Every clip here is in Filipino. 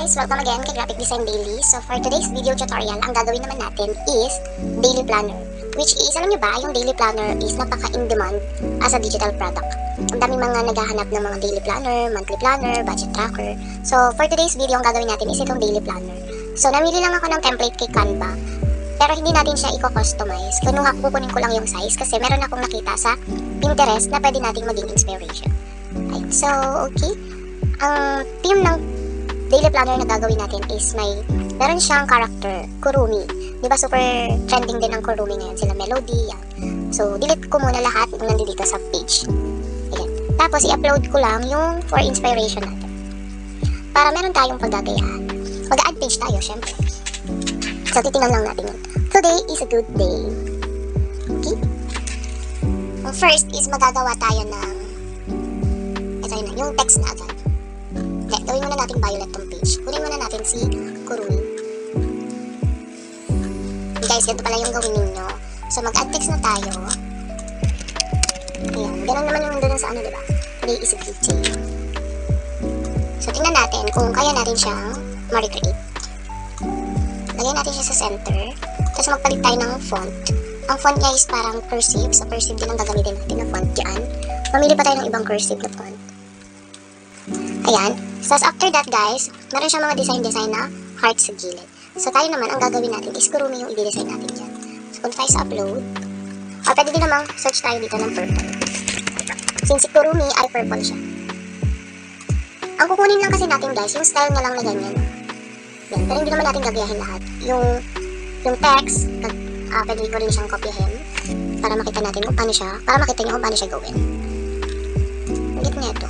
guys! Welcome again kay Graphic Design Daily. So for today's video tutorial, ang gagawin naman natin is daily planner. Which is, alam nyo ba, yung daily planner is napaka-in-demand as a digital product. Ang daming mga naghahanap ng mga daily planner, monthly planner, budget tracker. So for today's video, ang gagawin natin is itong daily planner. So namili lang ako ng template kay Canva. Pero hindi natin siya i-customize. Kinuha kukunin ko lang yung size kasi meron akong nakita sa Pinterest na pwede nating maging inspiration. Ayun. So, okay. Ang theme ng daily planner na gagawin natin is may meron siyang character, Kurumi. Di ba super trending din ang Kurumi ngayon, sila Melody, yan. So, delete ko muna lahat ng nandito sa page. Ayan. Tapos, i-upload ko lang yung for inspiration natin. Para meron tayong paggagayahan. Mag-add page tayo, syempre. So, titingnan lang natin yun. Today is a good day. Okay? Ang first is magagawa tayo ng ito yun na, yung text na agad. Natin violet tong page. Kunin muna natin si. Okay, guys, ganito pala yung gawin ninyo. So, mag-add text na tayo. Ayan, ganun naman yung doon sa ano, diba? Today is a good day. So, tingnan natin kung kaya natin siyang ma-recreate. Lagyan natin siya sa center. Tapos magpalit tayo ng font. Ang font niya is parang cursive. So, cursive din ang gagamitin natin na font dyan. Mamili pa tayo ng ibang cursive na font. Ayan. So, after that, guys, meron siyang mga design-design na hearts sa gilid. So, tayo naman, ang gagawin natin is kurumi yung i-design natin dyan. So, kung tayo sa upload, o pwede din namang search tayo dito ng purple. Since si kurumi ay purple siya. Ang kukunin lang kasi natin, guys, yung style niya lang na ganyan. Yan, pero hindi naman natin gagayahin lahat. Yung, yung text, pag, uh, pwede ko rin siyang kopyahin para makita natin kung paano siya, para makita niyo kung paano siya gawin. Git niya ito.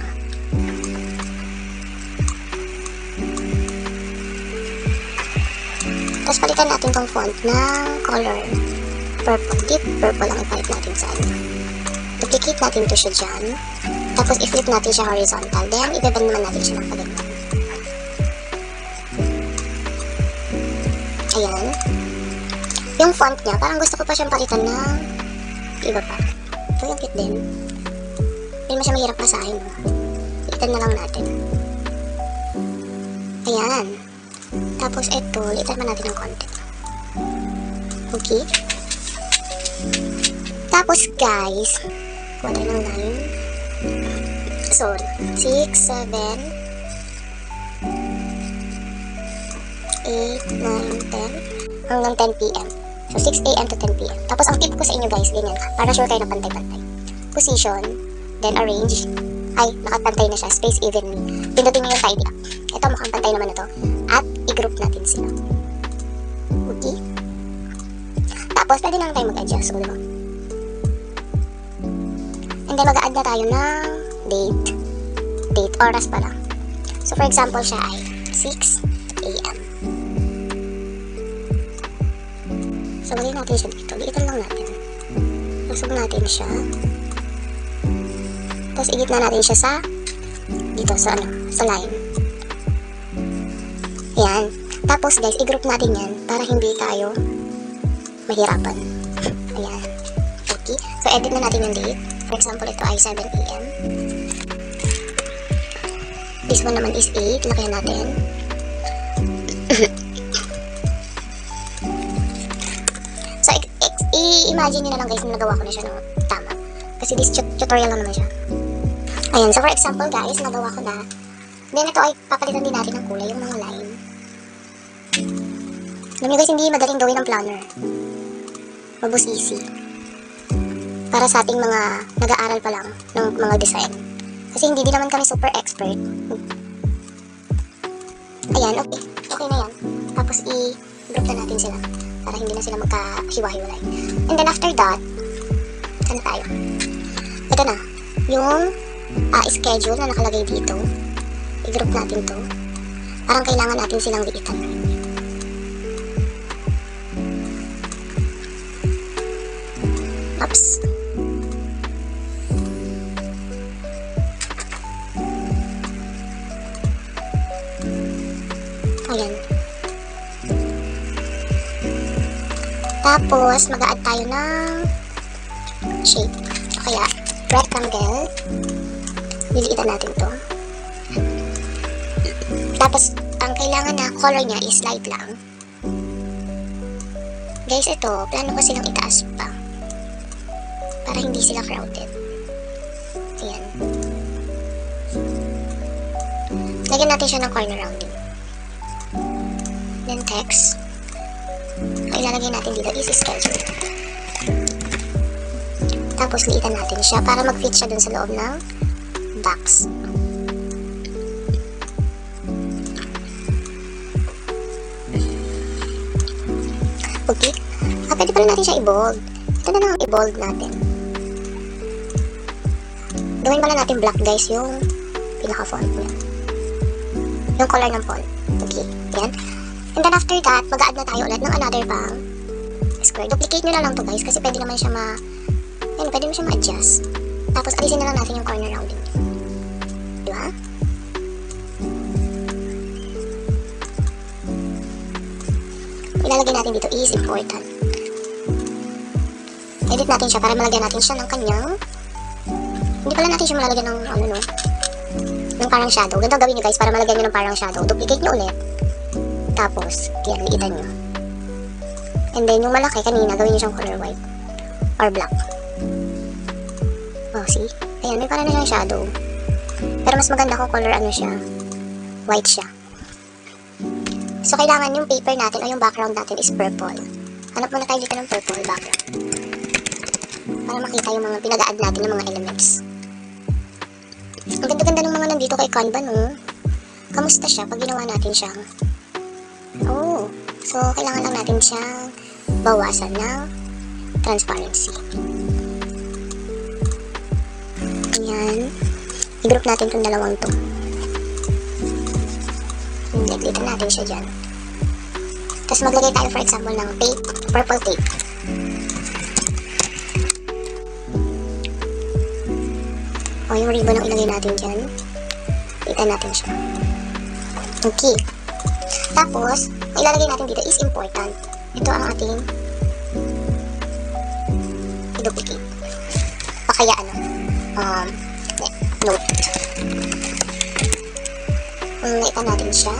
Tapos palitan natin tong font ng color purple. Deep purple ang ipalit natin sa ano. Duplicate natin to siya dyan. Tapos i-flip natin siya horizontal. Then, ibebend naman natin siya ng paganyan. Ayan. Yung font niya, parang gusto ko pa siyang palitan ng iba pa. Ito yung cute din. Hindi mo siya mahirap basahin. No? Litan na lang natin. Ayan. Tapos ito, litan naman natin ng konti. Okay. Tapos guys, kuha tayo ng line. Sorry. 6, 7, 8, 9, 10, hanggang 10 p.m. So, 6 a.m. to 10 p.m. Tapos, ang tip ko sa inyo guys, ganyan, para sure kayo na pantay-pantay. Position, then arrange. Ay, nakapantay na siya. Space evenly. Pindutin nyo yung tidy up. Ito, mukhang pantay naman ito. At, i-group natin sila. Okay? Tapos, pwede na lang tayo mag-adjust. So, diba? And then, mag-add na tayo ng date. Date, oras pa lang. So, for example, siya ay 6 a.m. So, lagay natin siya dito. Liitan lang natin. Pasok natin siya. Tapos, igit na natin siya sa dito, sa ano, sa line. Yan. Tapos, guys, i-group natin yan para hindi tayo mahirapan. Ayan. Okay. So, edit na natin yung date. For example, ito ay 7 a.m. This one naman is 8. Lakayan natin. so, i-imagine nyo na lang guys na nagawa ko na siya ng tama. Kasi this tut- tutorial lang naman siya. Ayan. So, for example guys, nagawa ko na. Then, ito ay papalitan din natin ng kulay, yung mga line. Alam nyo guys, hindi madaling gawin ng planner. Mabusisi. Para sa ating mga nag-aaral pa lang ng mga design. Kasi hindi din naman kami super expert. Ayan, okay. Okay na yan. Tapos i-group na natin sila para hindi na sila magkahiwa-hiwalay. And then after that, na tayo? Ito na. Yung ah, schedule na nakalagay dito. I-group natin to. Parang kailangan natin silang liitan. Tapos, mag-add tayo ng shape. O kaya, rectangle. Liliitan natin to. Tapos, ang kailangan na color niya is light lang. Guys, ito, plano ko silang itaas pa. Para hindi sila crowded. Ayan. Lagyan natin siya ng corner rounding. Then text. Ang ilalagay natin dito is schedule. Tapos liitan natin siya para mag-fit siya dun sa loob ng box. Okay. Ah, pwede pala natin siya i-bold. Ito na lang ang i-bold natin. Gawin pala natin black guys yung pinaka-font niya. Yung color ng font. Okay. Yan. And then after that, mag-add na tayo ulit ng another pang square. Duplicate nyo na lang to guys kasi pwede naman siya ma... Yan, pwede naman siya ma-adjust. Tapos alisin na lang natin yung corner rounding niya. Di ba? Ilalagay natin dito is important. Edit natin siya para malagyan natin siya ng kanyang hindi pala natin siya malalagyan ng ano no ng parang shadow. Ganito gawin nyo guys para malagyan nyo ng parang shadow. Duplicate nyo ulit. Tapos, yan, liitan nyo. And then, yung malaki kanina, gawin nyo siyang color white. Or black. Oh, see? Ayan, may parang na siyang shadow. Pero mas maganda kung color ano siya. White siya. So, kailangan yung paper natin o yung background natin is purple. Hanap muna tayo dito ng purple background. Para makita yung mga pinag-add natin ng mga elements. Ang ganda-ganda ng mga nandito kay Canva, no? Kamusta siya pag ginawa natin siya? So kailangan lang natin siyang bawasan ng transparency. Ayan. I-group natin itong dalawang to. Liglitan natin siya dyan. Tapos maglagay tayo for example ng tape, purple tape. O yung ribbon ang ilagay natin dyan. Kita natin siya. Okay. Tapos, ilalagay natin dito is important. Ito ang ating i-duplicate. O kaya ano, um, note. Um, naitan natin siya.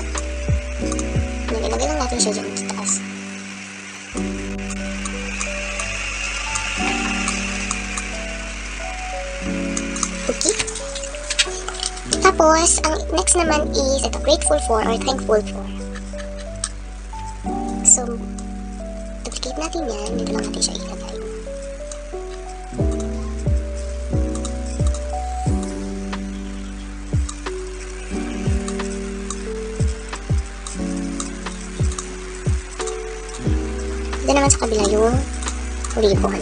Then, ilagay lang natin siya dyan sa taas. Okay. Tapos, ang next naman is ito, grateful for or thankful for. Natin yan. Dito lang natin siya ilagay. Doon naman sa kabila yung ribbon.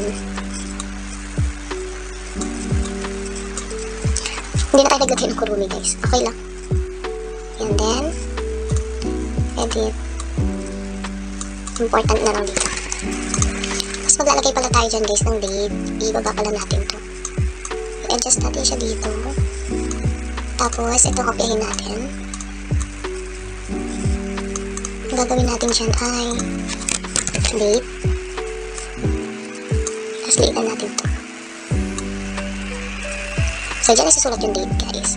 Hindi na tayo naglagay ng kurumi guys. Okay lang. And then, edit. Important na lang dito. Tapos maglalagay pala tayo dyan guys ng date. Ibaba pala natin to. I-adjust natin siya dito. Tapos, ito kopyahin natin. Ang gagawin natin dyan ay date. Tapos liitan natin to. So, dyan isusulat yung date, guys.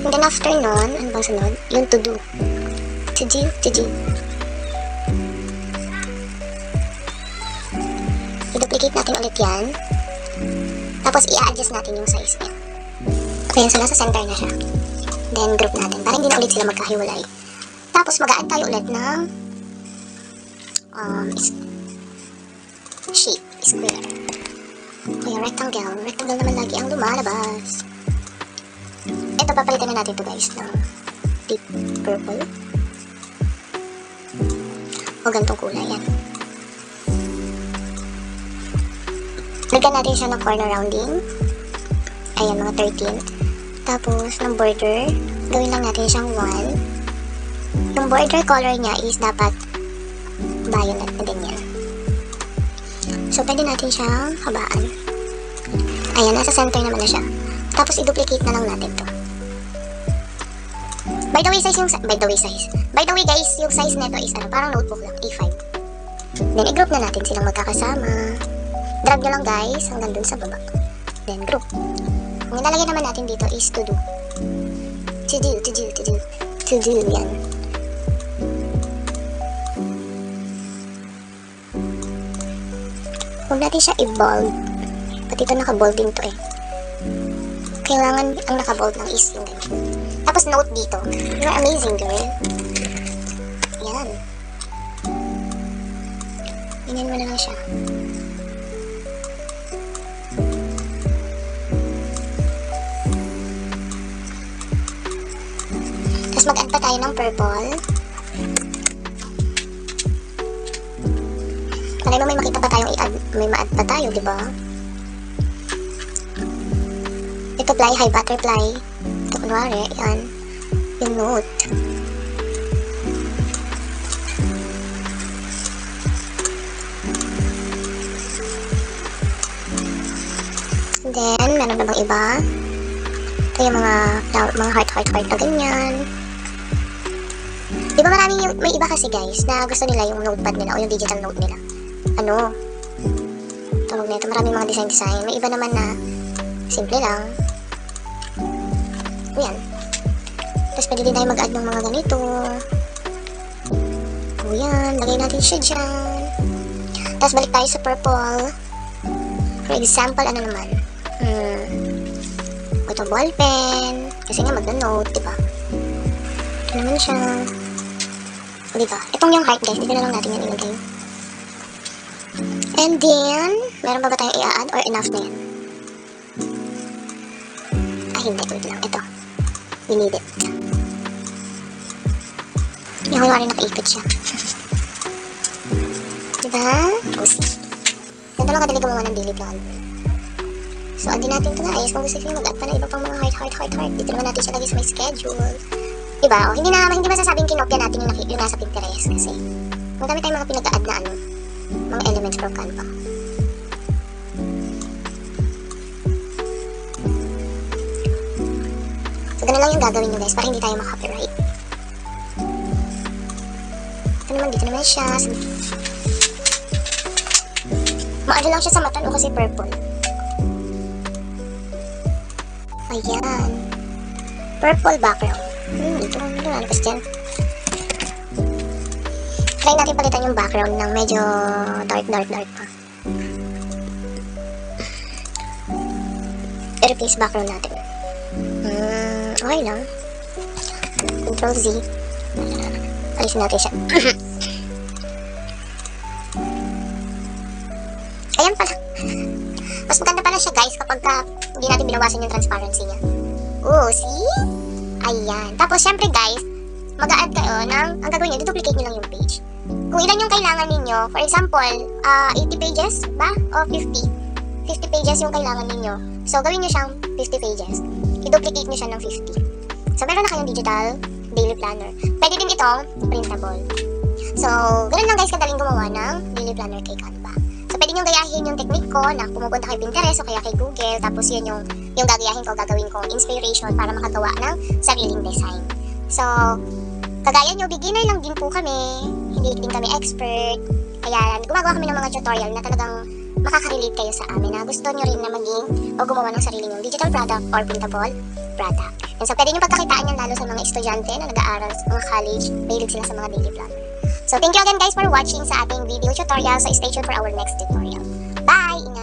And then after nun, ano bang sunod? Yung to do. To do, to do. Natin ulit yan. Tapos i-adjust natin yung size niya. Ayan, so nasa center na siya. Then group natin, para hindi na ulit sila magkahiwalay. Tapos mag-add tayo ulit ng um, shape, square. Kaya rectangle. Rectangle naman lagi ang lumalabas. Ito, papalitan na natin to guys ng deep purple. O gantong kulay yan. Lagyan natin siya ng corner rounding. Ayan, mga 13. Tapos, ng border, gawin lang natin siyang 1. Yung border color niya is dapat violet na din yan. So, pwede natin siyang habaan. Ayan, nasa center naman na siya. Tapos, i-duplicate na lang natin to. By the way, size yung... By the way, size. By the way, guys, yung size nito is ano, parang notebook lang, A5. Then, i-group na natin silang magkakasama. Drag nyo lang, guys, hanggang dun sa baba. Then, group. Ang ilalagay naman natin dito is to do. To do, to do, to do. to do. Yan. Huwag natin siya i-bold. Pati ito naka-bold din to eh. Kailangan ang naka-bold lang is yung ganyan. Tapos note dito. You're amazing, girl. Yan. Ganyan mo na lang siya. Mag-add pa tayo ng purple. Malay mo may makita pa tayong i-add, may ma-add pa tayo, di ba? Fly, high butterfly. Ito kunwari, yan. Yung note. Then, meron na bang iba? Ito yung mga, mga heart, heart, heart na ganyan. Di ba maraming yung, may iba kasi guys, na gusto nila yung notepad nila o yung digital note nila. Ano? Tawag na ito, maraming mga design-design. May iba naman na simple lang. Yan. Tapos pwede din tayo mag-add ng mga ganito. O yan, lagay natin siya dyan. Tapos balik tayo sa purple. For example, ano naman? Hmm. Ito, ballpen. Kasi nga magna-note, di ba? Ito naman siya. Di ba? Itong yung heart, guys. Dito na lang natin yan ilagay. And then, meron pa ba tayong i-add or enough na yan? Ah, hindi. Wait lang. Ito. We need it. Yung wala rin nakaikot siya. diba? Cozy. Ganda lang kadali gumawa ng daily plan. So, add din natin ito guys. Kung gusto nyo mag-add pa na iba pang mga heart, heart, heart, heart. Dito naman natin siya lagay sa may schedule. Diba? O, hindi na, hindi masasabing kinopya natin yung, yung nasa Pinterest kasi madami tayong mga pinag-add na ano, mga elements from Canva. So, ganun lang yung gagawin nyo guys para hindi tayo makaka-copyright. Ito naman, dito naman siya. Maano lang siya sa mata no kasi purple. Ayan. Purple background. Hmm, dito ano kasi dyan. Try natin palitan yung background ng medyo dark, dark, dark pa. I-replace background natin. Hmm, okay lang. Control Z. Alisin natin siya. Ayan pala. Mas maganda pala siya guys kapag ka hindi natin binawasan yung transparency niya. Oh, see? Ayan. Tapos syempre guys, mag-a-add kayo ng, ang gagawin nyo, duplicate nyo lang yung page. Kung ilan yung kailangan ninyo, for example, ah 80 pages ba? O 50? 50 pages yung kailangan ninyo. So, gawin nyo siyang 50 pages. I-duplicate nyo siya ng 50. So, meron na kayong digital daily planner. Pwede din itong printable. So, ganun lang guys kadaling gumawa ng daily planner kay Canva. So, pwede nyo gayahin yung technique ko na pumupunta kay Pinterest o kaya kay Google. Tapos yun yung, yung gagayahin ko, gagawin kong inspiration para makagawa ng sariling design. So, kagaya nyo, beginner lang din po kami. Hindi din kami expert. Kaya gumagawa kami ng mga tutorial na talagang makaka-relate kayo sa amin na gusto nyo rin na maging o gumawa ng sarili nyong digital product or printable product. And so, pwede nyo pagkakitaan yan lalo sa mga estudyante na nag-aaral sa mga college, mahilig sila sa mga daily planner. So, thank you again guys for watching sa ating video tutorial. So, stay tuned for our next tutorial. Bye!